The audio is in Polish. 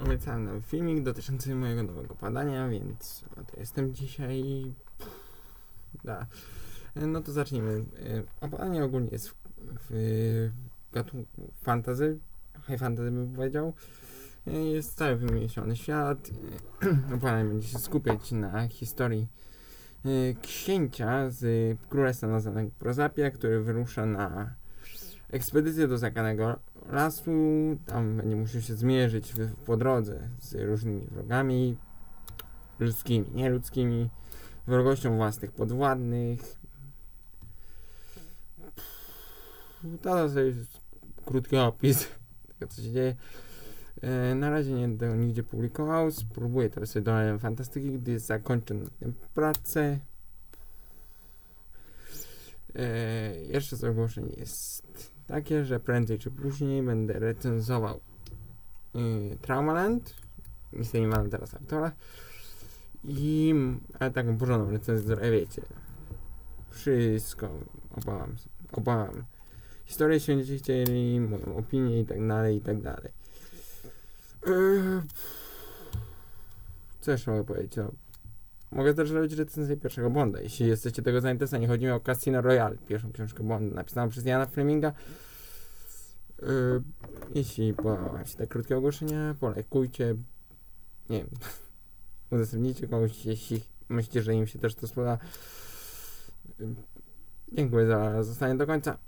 obiecałem nowy filmik dotyczący mojego nowego badania, więc oto jestem dzisiaj. Da. No to zacznijmy. A badanie ogólnie jest w, w gatunku fantasy, high fantasy bym powiedział. Jest cały wymyślony świat. Badanie będzie się skupiać na historii księcia z królestwa nazwanego Prozapia, który wyrusza na ekspedycję do zakanego lasu. Tam będzie musiał się zmierzyć w, po drodze z różnymi wrogami, ludzkimi, nieludzkimi, wrogością własnych podwładnych. To jest krótki opis tego, co się dzieje. E, Na razie nie będę nigdzie publikował. Spróbuję teraz sobie do fantastyki, gdy zakończę pracę. E, jeszcze z ogłoszeń jest takie, że prędzej czy później będę recenzował y, Traumaland. Niestety nie mam teraz autora. I, ale taką porządną recenzję, wiecie, wszystko opowam, opowam. Historię się będziecie chcieli, moją opinię i tak dalej, i tak dalej. Eee, Co jeszcze mogę powiedzieć? Mogę też zrobić recenzję pierwszego Bonda, jeśli jesteście tego zainteresowani. Chodzi mi o Casino Royale, pierwszą książkę Bonda, napisaną przez Jana Fleminga. Eee, jeśli podoba się te krótkie ogłoszenia, polajkujcie. Nie wiem, udostępnijcie komuś, jeśli myślicie, że im się też to spodoba. Eee, Dziękuję za zostanie do końca.